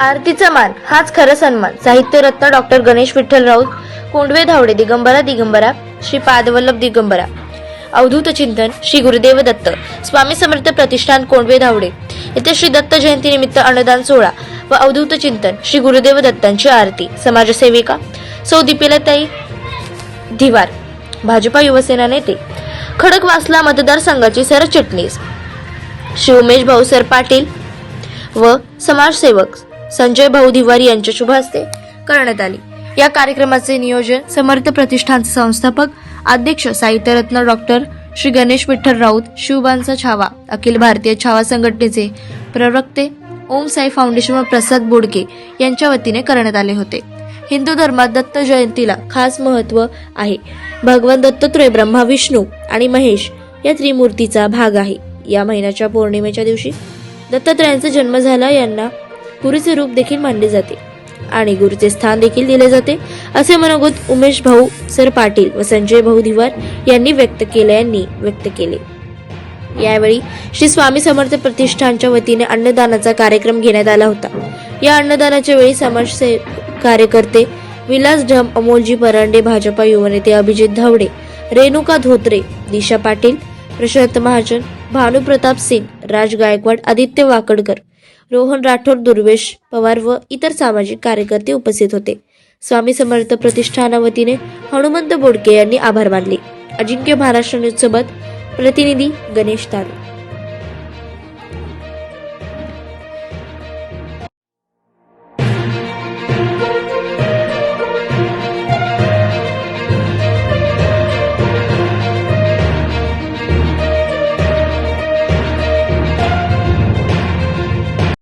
आरतीचा मान हाच खरं सन्मान. साहित्यरत्न डॉक्टर गणेश विठ्ठल राऊत कोंडवे धावडे दिगंबरा दिगंबरा श्री पादवल्लभ दिगंबरा. अवधूत चिंतन श्री गुरुदेव दत्त. स्वामी समर्थ प्रतिष्ठान कोंडवे धावडे. येथे श्री दत्त जयंती निमित्त अन्नदान सोहळा व अवधूत चिंतन श्री गुरुदेव दत्तांची आरती. समाजसेविका सौ दीपिलाताई धिवार भाजपा युवसेना नेते. खडकवासला मतदारसंघाची सरचिटणीस. श्री उमेश भाऊसर पाटील व समाजसेवक संजय भाऊ दिवारी यांच्या शुभ हस्ते करण्यात आली. या कार्यक्रमाचे नियोजन समर्थ प्रतिष्ठानचे संस्थापक अध्यक्ष साहित्यरत्न डॉक्टर श्री गणेश विठ्ठल राऊत शिवबांचा छावा अखिल भारतीय छावा संघटनेचे प्रवक्ते ओम साई फाउंडेशन व प्रसाद बोडके यांच्या वतीने करण्यात आले होते. हिंदू धर्मात दत्त जयंतीला खास महत्त्व आहे. भगवान दत्तत्रय ब्रह्मा विष्णू आणि महेश या त्रिमूर्तीचा भाग आहे. या महिन्याच्या पौर्णिमेच्या दिवशी दत्तात्रयांचा जन्म झाला. यांना गुरुचे रूप देखील मानले जाते. आणि गुरुचे स्थान देखील दिले जाते असे मनोगत उमेश भाऊ सर पाटील व संजय भाऊ धिवार यांनी व्यक्त केले यांनी व्यक्त केले. यावेळी श्री स्वामी समर्थ प्रतिष्ठानच्या वतीने अन्नदानाचा कार्यक्रम घेण्यात आला होता. या अन्नदानाच्या वेळी समाजसे कार्यकर्ते विलास ढम अमोलजी परांडे भाजपा युवनेते अभिजित धावडे रेणुका धोत्रे दिशा पाटील प्रशांत महाजन भानुप्रताप सिंग राज गायकवाड आदित्य वाकडकर रोहन राठोड दुर्वेश पवार व इतर सामाजिक कार्यकर्ते उपस्थित होते. स्वामी समर्थ प्रतिष्ठाना वतीने हनुमंत बोडके यांनी आभार मानले. अजिंक्य महाराष्ट्र न्यूज सोबत प्रतिनिधी गणेश तारू.